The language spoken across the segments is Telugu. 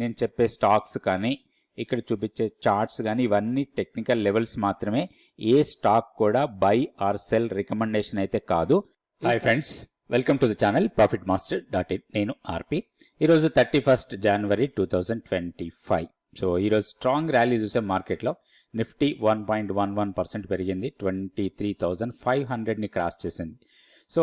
నేను చెప్పే స్టాక్స్ కానీ ఇక్కడ చూపించే చార్ట్స్ కానీ ఇవన్నీ టెక్నికల్ లెవెల్స్ మాత్రమే. ఏ స్టాక్ కూడా బై ఆర్ సెల్ రికమెండేషన్ అయితే కాదు. Hi friends welcome to the channel profit master dot in నేను ఆర్పి. ఈరోజు థర్టీ ఫస్ట్ జనవరి two thousand twenty five so ఈరోజు స్ట్రాంగ్ ర్యాలీ చూసే మార్కెట్లో Nifty one point one one percent పెరిగింది. ట్వంటీ త్రీ థౌజండ్ ఫైవ్ హండ్రెడ్ని క్రాస్ చేసింది. సో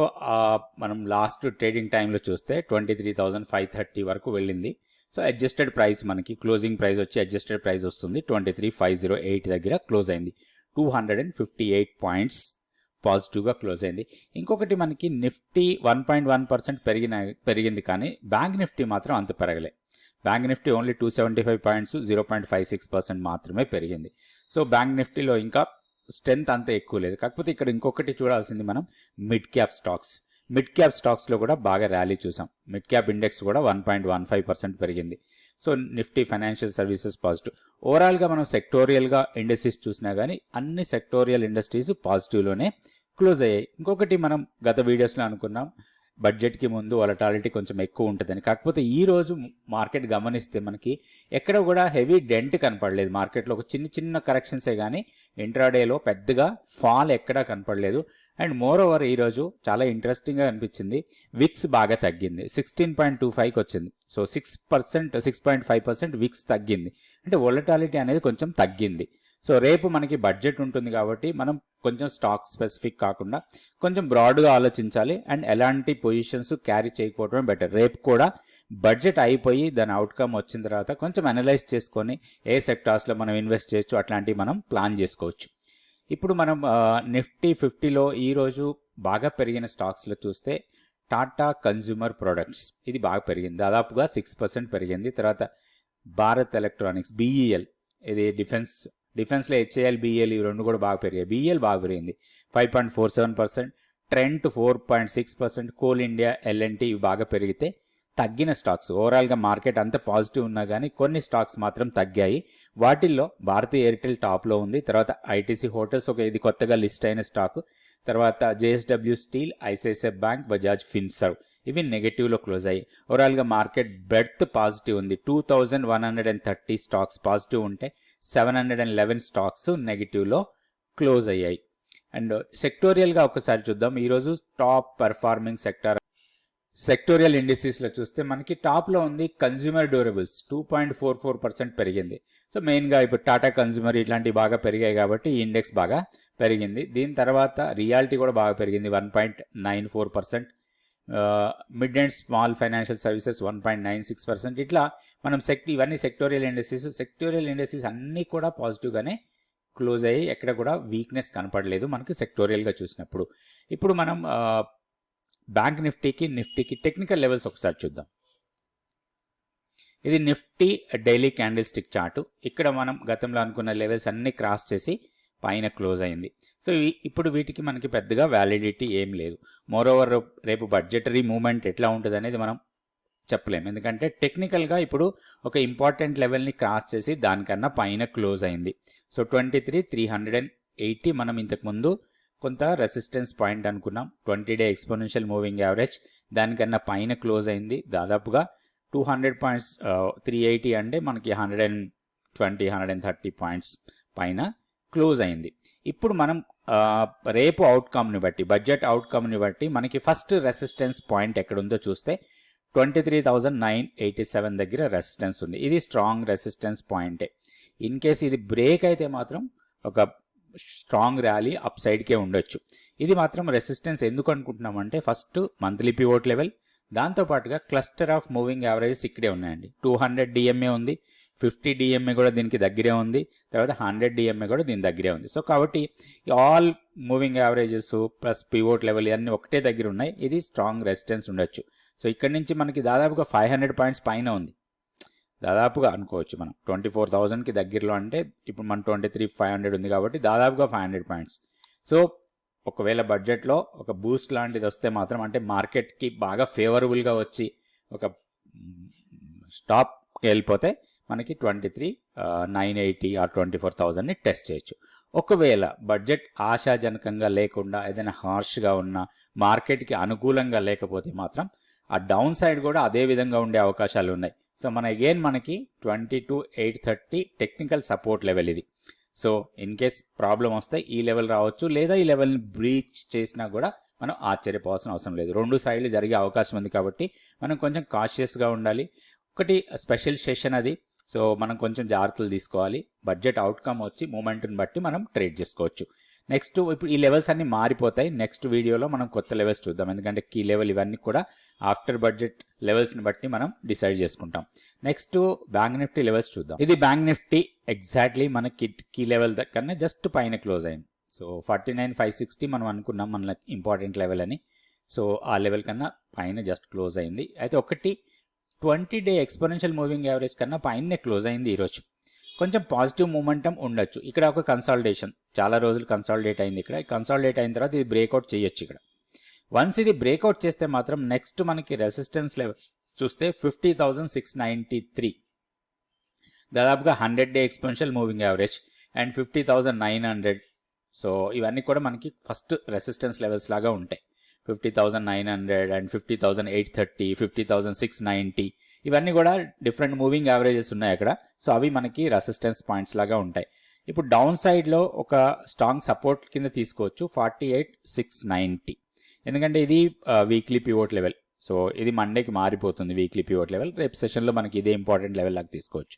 మనం లాస్ట్ ట్రేడింగ్ టైంలో చూస్తే twenty three thousand five thirty వరకు వెళ్ళింది. సో అడ్జస్టెడ్ ప్రైస్ మనకి క్లోజింగ్ ప్రైస్ వచ్చి అడ్జస్టెడ్ ప్రైస్ వస్తుంది. Twenty three five zero eight దగ్గర క్లోజ్ అయింది. Two hundred and fifty eight points పాజిటివ్గా క్లోజ్ అయింది. ఇంకొకటి మనకి Nifty one point one percent పెరిగిన పెరిగింది కానీ బ్యాంక్ నిఫ్టీ మాత్రం అంత పెరగలే. Bank Nifty only two seventy five points zero point five six percent మాత్రమే పెరిగింది. సో బ్యాంక్ నిఫ్టీలో ఇంకా స్ట్రెంత్ అంత ఎక్కువ లేదు. కాకపోతే ఇక్కడ ఇంకొకటి చూడాల్సింది మనం mid cap stocks mid cap స్టాక్స్లో కూడా బాగా ర్యాలీ చూసాం. మిడ్ క్యాప్ ఇండెక్స్ కూడా one point one five percent పెరిగింది. So Nifty financial services positive ఓవరాల్గా మనం సెక్టోరియల్గా ఇండస్ట్రీస్ చూసినా కానీ అన్ని సెక్టోరియల్ ఇండస్ట్రీస్ పాజిటివ్లోనే క్లోజ్ అయ్యాయి. ఇంకొకటి మనం గత వీడియోస్లో అనుకున్నాం బడ్జెట్కి ముందు వలటాలిటీ కొంచెం ఎక్కువ ఉంటుందని. కాకపోతే ఈ రోజు మార్కెట్ గమనిస్తే మనకి ఎక్కడ కూడా హెవీ డెంట్ కనపడలేదు. మార్కెట్లో ఒక చిన్న చిన్న కరెక్షన్సే కానీ ఇంట్రాడేలో పెద్దగా ఫాల్ ఎక్కడా కనపడలేదు. అండ్ మోర్ ఓవర్ ఈరోజు చాలా ఇంట్రెస్టింగ్గా అనిపించింది. విక్స్ బాగా తగ్గింది. సిక్స్టీన్ పాయింట్ టూ ఫైవ్కి వచ్చింది. So six percent six point five percent VIX తగ్గింది. అంటే వొలటాలిటీ అనేది కొంచెం తగ్గింది. సో రేపు మనకి బడ్జెట్ ఉంటుంది కాబట్టి మనం కొంచెం స్టాక్ స్పెసిఫిక్ కాకుండా కొంచెం బ్రాడ్గా ఆలోచించాలి. అండ్ ఎలాంటి పొజిషన్స్ క్యారీ చేయకపోవడమే బెటర్ రేపు కూడా బడ్జెట్ అయిపోయి దాని అవుట్కమ్ వచ్చిన తర్వాత కొంచెం అనలైజ్ చేసుకొని ఏ సెక్టార్స్లో మనం ఇన్వెస్ట్ చేయొచ్చు అట్లాంటివి మనం ప్లాన్ చేసుకోవచ్చు. ఇప్పుడు మనం నిఫ్టీ ఫిఫ్టీలో ఈరోజు బాగా పెరిగిన స్టాక్స్లో చూస్తే టాటా కన్జ్యూమర్ ప్రొడక్ట్స్ ఇది బాగా పెరిగింది. దాదాపుగా సిక్స్ పర్సెంట్ పెరిగింది. తర్వాత భారత్ ఎలక్ట్రానిక్స్ బీఈఎల్ ఇది డిఫెన్స్ డిఫెన్స్లో హెచ్ఏఎల్ బీఎల్ ఇవి రెండు కూడా బాగా పెరిగాయి. బీఈఎల్ బాగా పెరిగింది. Five point four seven percent Trent four point six percent Coal India L&T ఇవి బాగా పెరిగితే తగ్గిన స్టాక్స్. ఓవరాల్గా మార్కెట్ అంత పాజిటివ్ ఉన్నా కానీ కొన్ని స్టాక్స్ మాత్రం తగ్గాయి. వాటిల్లో భారతీ ఎయిర్టెల్ టాప్లో ఉంది. తర్వాత ఐటీసీ హోటల్స్ ఒక ఇది కొత్తగా లిస్ట్ అయిన స్టాక్. తర్వాత JSW Steel ICICI Bank Bajaj Finserv. ఇవి నెగిటివ్లో క్లోజ్ అయ్యాయి. ఓవరాల్గా మార్కెట్ బెర్త్ పాజిటివ్ ఉంది. Two thousand one hundred and thirty stocks positive ఉంటే seven hundred and eleven stocks నెగిటివ్లో close అయ్యాయి. అండ్ సెక్టోరియల్గా ఒకసారి చూద్దాం. ఈరోజు టాప్ పర్ఫార్మింగ్ సెక్టర్ సెక్టోరియల్ ఇండిసీస్లో చూస్తే మనకి టాప్లో ఉంది consumer durables two point four four percent పెరిగింది. సో మెయిన్గా ఇప్పుడు టాటా కన్జ్యూమర్ ఇట్లాంటివి బాగా పెరిగాయి కాబట్టి ఈ ఇండెక్స్ బాగా పెరిగింది. దీని తర్వాత రియాలిటీ కూడా బాగా పెరిగింది one point nine four percent mid and small financial services one point nine six percent ఇట్లా మనం సెక్ట్ ఇవన్నీ సెక్టోరియల్ ఇండస్ట్రీస్ సెక్టోరియల్ ఇండస్ట్రీస్ అన్నీ కూడా పాజిటివ్గానే క్లోజ్ అయ్యి ఎక్కడ కూడా వీక్నెస్ కనపడలేదు మనకి సెక్టోరియల్గా చూసినప్పుడు. ఇప్పుడు మనం బ్యాంక్ నిఫ్టీకి నిఫ్టీకి టెక్నికల్ లెవెల్స్ ఒకసారి చూద్దాం. ఇది Nifty daily candle stick chart. ఇక్కడ మనం గతంలో అనుకున్న లెవెల్స్ అన్ని క్రాస్ చేసి పైన క్లోజ్ అయింది. సో ఇప్పుడు వీటికి మనకి పెద్దగా వ్యాలిడిటీ ఏం లేదు. మోరోవర్ రేపు బడ్జెటరీ మూమెంట్ ఎట్లా ఉంటుంది అనేది మనం చెప్పలేము. ఎందుకంటే టెక్నికల్గా ఇప్పుడు ఒక ఇంపార్టెంట్ లెవెల్ని క్రాస్ చేసి దానికన్నా పైన క్లోజ్ అయింది. So twenty three three hundred and eighty మనం ఇంతకుముందు కొంత రెసిస్టెన్స్ పాయింట్ అనుకున్నాం. Twenty day exponential moving average దానికన్నా పైన క్లోజ్ అయింది. దాదాపుగా two hundred points three eighty అంటే మనకి hundred and twenty hundred and thirty points పైన క్లోజ్ అయింది. ఇప్పుడు మనం రేపు అవుట్కమ్ని బట్టి బడ్జెట్ అవుట్కమ్ని బట్టి మనకి ఫస్ట్ రెసిస్టెన్స్ పాయింట్ ఎక్కడుందో చూస్తే twenty three thousand nine eighty seven దగ్గర రెసిస్టెన్స్ ఉంది. ఇది స్ట్రాంగ్ రెసిస్టెన్స్ పాయింటే ఇన్ కేస్ ఇది బ్రేక్ అయితే మాత్రం ఒక స్ట్రాంగ్ ర్యాలీ అప్ సైడ్కే ఉండొచ్చు. ఇది మాత్రం రెసిస్టెన్స్ ఎందుకు అనుకుంటున్నామంటే ఫస్ట్ మంత్లీ పివోట్ లెవెల్ దాంతోపాటుగా క్లస్టర్ ఆఫ్ మూవింగ్ యావరేజెస్ ఇక్కడే ఉన్నాయండి. టూ హండ్రెడ్ డిఎంఏ ఉంది ఫిఫ్టీ డిఎంఏ కూడా దీనికి దగ్గరే ఉంది తర్వాత హండ్రెడ్ డిఎంఏ కూడా దీని దగ్గరే ఉంది. సో కాబట్టి all moving averages plus pivot level ఇవన్నీ ఒకటే దగ్గర ఉన్నాయి. ఇది స్ట్రాంగ్ రెసిస్టెన్స్ ఉండొచ్చు. సో ఇక్కడ నుంచి మనకి దాదాపుగా ఫైవ్ హండ్రెడ్ పాయింట్స్ పైన ఉంది. దాదాపుగా అనుకోవచ్చు మనం. ట్వంటీ ఫోర్ థౌజండ్కి దగ్గరలో అంటే ఇప్పుడు మన ట్వంటీ త్రీ ఫైవ్ హండ్రెడ్ ఉంది కాబట్టి దాదాపుగా ఫైవ్ హండ్రెడ్ పాయింట్స్. సో ఒకవేళ బడ్జెట్లో ఒక బూస్ట్ లాంటిది వస్తే మాత్రం అంటే మార్కెట్కి బాగా ఫేవరబుల్గా వచ్చి ఒక స్టాప్కి వెళ్ళిపోతే మనకి twenty three nine eighty or twenty four థౌజండ్ని test చేయొచ్చు. ఒకవేళ బడ్జెట్ ఆశాజనకంగా లేకుండా ఏదైనా హార్ష్గా ఉన్న మార్కెట్కి అనుకూలంగా లేకపోతే మాత్రం ఆ డౌన్ సైడ్ కూడా అదే విధంగా ఉండే అవకాశాలు ఉన్నాయి. సో మన అగైన్ మనకి twenty two eight thirty technical support level ఇది. సో ఇన్ కేస్ ప్రాబ్లం వస్తే ఈ లెవెల్ రావచ్చు లేదా ఈ లెవెల్ని బ్రీచ్ చేసినా కూడా మనం ఆశ్చర్యపోవాల్సిన అవసరం లేదు. రెండు సైడ్లు జరిగే అవకాశం ఉంది కాబట్టి మనం కొంచెం కాషియస్గా ఉండాలి. ఒకటి స్పెషల్ సెషన్ అది. సో మనం కొంచెం జాగ్రత్తలు తీసుకోవాలి. బడ్జెట్ అవుట్కమ్ వచ్చి మూమెంట్ని బట్టి మనం ట్రేడ్ చేసుకోవచ్చు. నెక్స్ట్ ఇప్పుడు ఈ లెవెల్స్ అన్ని మారిపోతాయి. నెక్స్ట్ వీడియోలో మనం కొత్త లెవెల్స్ చూద్దాం. ఎందుకంటే కీ లెవెల్ ఇవన్నీ కూడా ఆఫ్టర్ బడ్జెట్ లెవెల్స్ని బట్టి మనం డిసైడ్ చేసుకుంటాం. నెక్స్ట్ బ్యాంక్ నిఫ్టీ లెవెల్స్ చూద్దాం. ఇది బ్యాంక్ నిఫ్టీ ఎగ్జాక్ట్లీ మన కీ కీ లెవెల్ కన్నా జస్ట్ పైన క్లోజ్ అయింది. So forty nine five sixty మనం అనుకున్నాం మన ఇంపార్టెంట్ లెవెల్ అని. సో ఆ లెవెల్ కన్నా పైన జస్ట్ క్లోజ్ అయింది. అయితే ఒకటి twenty day exponential moving average కన్నా పైన క్లోజ్ అయింది ఈరోజు. కొంచెం పాజిటివ్ మూమెంటం ఉండొచ్చు. ఇక్కడ ఒక కన్సాలిడేషన్ చాలా రోజులు కన్సాలిడేట్ అయింది ఇక్కడ. కన్సాలిడేట్ అయిన తర్వాత ఇది బ్రేక్అవుట్ చేయొచ్చు ఇక్కడ. వన్స్ ఇది బ్రేక్అవుట్ చేస్తే మాత్రం నెక్స్ట్ మనకి రెసిస్టెన్స్ లెవెల్ చూస్తే fifty thousand six ninety three దాదాపుగా hundred day exponential moving average and fifty thousand nine hundred so ఇవన్నీ కూడా మనకి ఫస్ట్ రెసిస్టెన్స్ లెవెల్స్ లాగా ఉంటాయి. Fifty thousand nine hundred and fifty thousand eight thirty fifty thousand six ninety ఇవన్నీ కూడా డిఫరెంట్ మూవింగ్ యావరేజెస్ ఉన్నాయి అక్కడ. సో అవి మనకి రెసిస్టెన్స్ పాయింట్స్ లాగా ఉంటాయి. ఇప్పుడు డౌన్ సైడ్లో ఒక స్ట్రాంగ్ సపోర్ట్ కింద తీసుకోవచ్చు ఫార్టీ ఎయిట్ సిక్స్ నైంటీ ఎందుకంటే ఇది వీక్లీ పివోట్ లెవెల్ సో ఇది మండేకి మారిపోతుంది వీక్లీ పివోట్ లెవెల్ రేపు సెషన్లో మనకి ఇదే ఇంపార్టెంట్ లెవెల్ లాగా తీసుకోవచ్చు.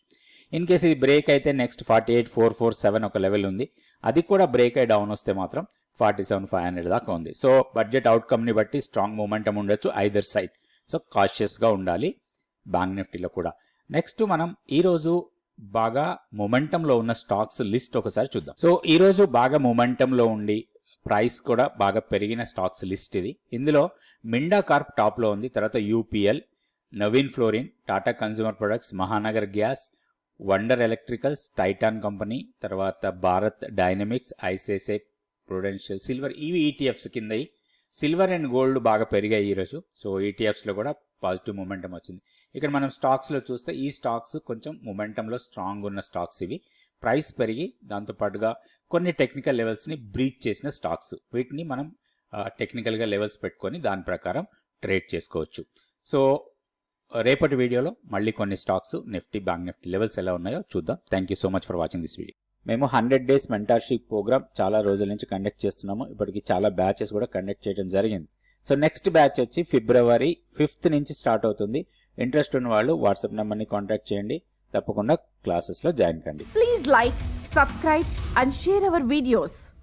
ఇన్ కేస్ ఇది బ్రేక్ అయితే next forty eight four four seven ఒక లెవెల్ ఉంది. అది కూడా బ్రేక్ అయి డౌన్ వస్తే మాత్రం ఫార్టీ సెవెన్ ఫైవ్ హండ్రెడ్ దాకా ఉంది. సో బడ్జెట్ అవుట్కమ్ని బట్టి స్ట్రాంగ్ మూమెంటం ఉండొచ్చు ఐదర్ సైడ్ సో కాషియస్గా ఉండాలి. బ్యాంక్ నిఫ్టీలో కూడా. నెక్స్ట్ మనం ఈరోజు బాగా మొమెంటంలో ఉన్న స్టాక్స్ లిస్ట్ ఒకసారి చూద్దాం. సో ఈరోజు బాగా మొమెంటంలో ఉండి ప్రైస్ కూడా బాగా పెరిగిన స్టాక్స్ లిస్ట్ ఇది. ఇందులో మిండా కార్ప్ టాప్లో ఉంది తర్వాత UPL Navin fluorine Tata consumer products Mahanagar gas wonder electricals Titan company తర్వాత Bharat dynamics ICICI prudential silver ఇవి ఈటీఎఫ్స్ కింద సిల్వర్ అండ్ గోల్డ్ బాగా పెరిగాయి ఈరోజు సో ఈటీఎఫ్స్లో కూడా పాజిటివ్ మూమెంటం వచ్చింది. ఇక్కడ మనం స్టాక్స్లో చూస్తే ఈ స్టాక్స్ కొంచెం మూమెంటంలో స్ట్రాంగ్ ఉన్న స్టాక్స్ ఇవి. ప్రైస్ పెరిగి దాంతోపాటుగా కొన్ని టెక్నికల్ లెవెల్స్ని బ్రీచ్ చేసిన స్టాక్స్. వీటిని మనం టెక్నికల్గా లెవెల్స్ పెట్టుకొని దాని ప్రకారం ట్రేడ్ చేసుకోవచ్చు. సో రేపటి వీడియోలో మళ్ళీ కొన్ని stocks Nifty bank Nifty levels ఎలా ఉన్నాయో చూద్దాం. Thank you so much for watching this video మేము హండ్రెడ్ డేస్ మెంటర్షిప్ ప్రోగ్రామ్ చాలా రోజుల నుంచి కండక్ట్ చేస్తున్నాము. ఇప్పటికి చాలా బ్యాచెస్ కూడా కండక్ట్ చేయడం జరిగింది. సో నెక్స్ట్ బ్యాచ్ వచ్చి ఫిబ్రవరి ఫిఫ్త్ నుంచి స్టార్ట్ అవుతుంది. ఇంట్రెస్ట్ ఉన్న వాళ్ళు వాట్సాప్ నెంబర్ని కాంటాక్ట్ చేయండి. తప్పకుండా క్లాసెస్లో జాయిన్ కండి. Please like subscribe and share our videos